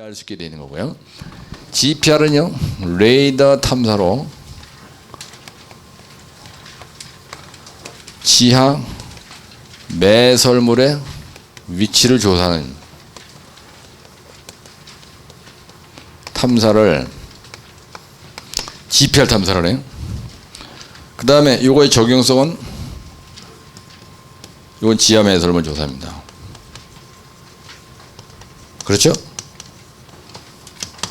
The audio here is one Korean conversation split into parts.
알 수 있게 되는 거고요. GPR은요 레이더 탐사로 지하 매설물의 위치를 조사하는 탐사를 GPR 탐사를 해요. 그 다음에 요거의 적용성은 이건 지하 매설물 조사입니다. 그렇죠?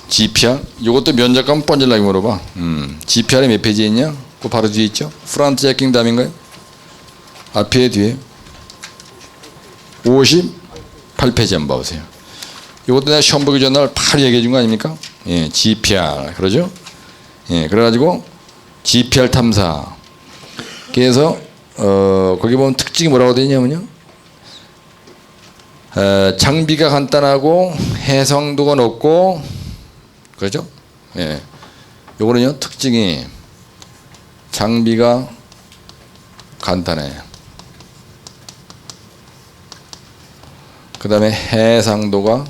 GPR 이것도 면접관 뻔질나게 물어봐. 음, GPR이 몇 페이지에 있냐? 그 바로 뒤에 있죠. 프란트 체킹 담인가요? 앞에 뒤에 58페이지 한번 봐보세요. 이것도 내가 시험 보기 전날 바로 얘기해 준 거 아닙니까? 예, GPR 그러죠? 예, 그래가지고 GPR 탐사. 그래서 어 거기 보면 특징이 뭐라고 되어 있냐면요. 어, 장비가 간단하고 해상도가 높고 그렇죠? 예. 요거는요 특징이 장비가 간단해. 그 다음에 해상도가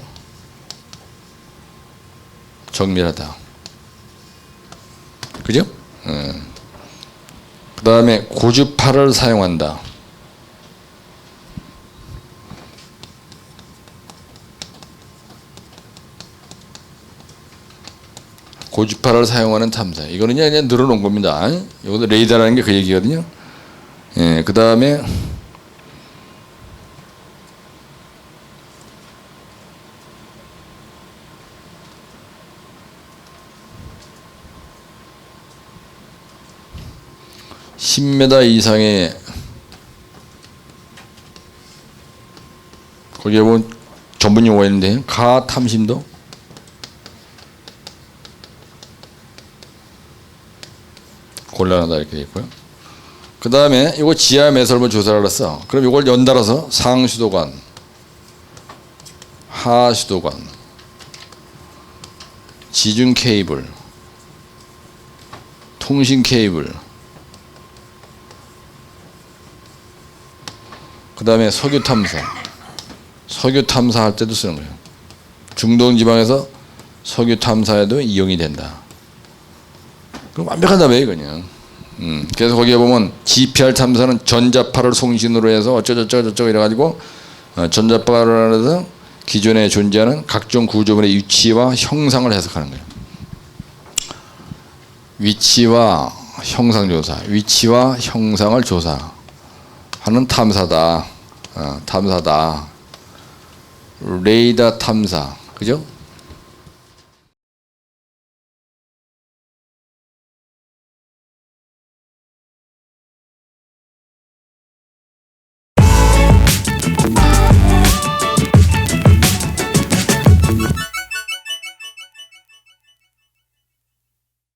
정밀하다. 그죠? 음. 그 다음에 고주파를 사용한다. 고주파를 사용하는 탐사. 이거는 그냥, 늘어놓은 겁니다. 이것도 레이더라는 게 그 얘기거든요. 예, 그 다음에 (10m) 이상의 거기에 보면 전문 용어가 있는데 가탐심도 곤란하다 이렇게 돼 있고요. 그 다음에 이거 지하 매설물 조사를 했어. 그럼 이걸 연달아서 상수도관, 하수도관, 지중 케이블, 통신 케이블, 그 다음에 석유 탐사, 석유 탐사할 때도 쓰는 거예요. 중동 지방에서 석유 탐사에도 이용이 된다. 그럼 완벽한 답이에요, 그냥. 음, 그래서 거기에 보면 GPR 탐사는 전자파를 송신으로 해서 어쩌저쩌저쩌고 이래가지고 어, 전자파를 해서 기존에 존재하는 각종 구조물의 위치와 형상을 해석하는 거예요. 위치와 형상 조사, 위치와 형상을 조사하는 탐사다. 어, 탐사다. 레이더 탐사, 그죠?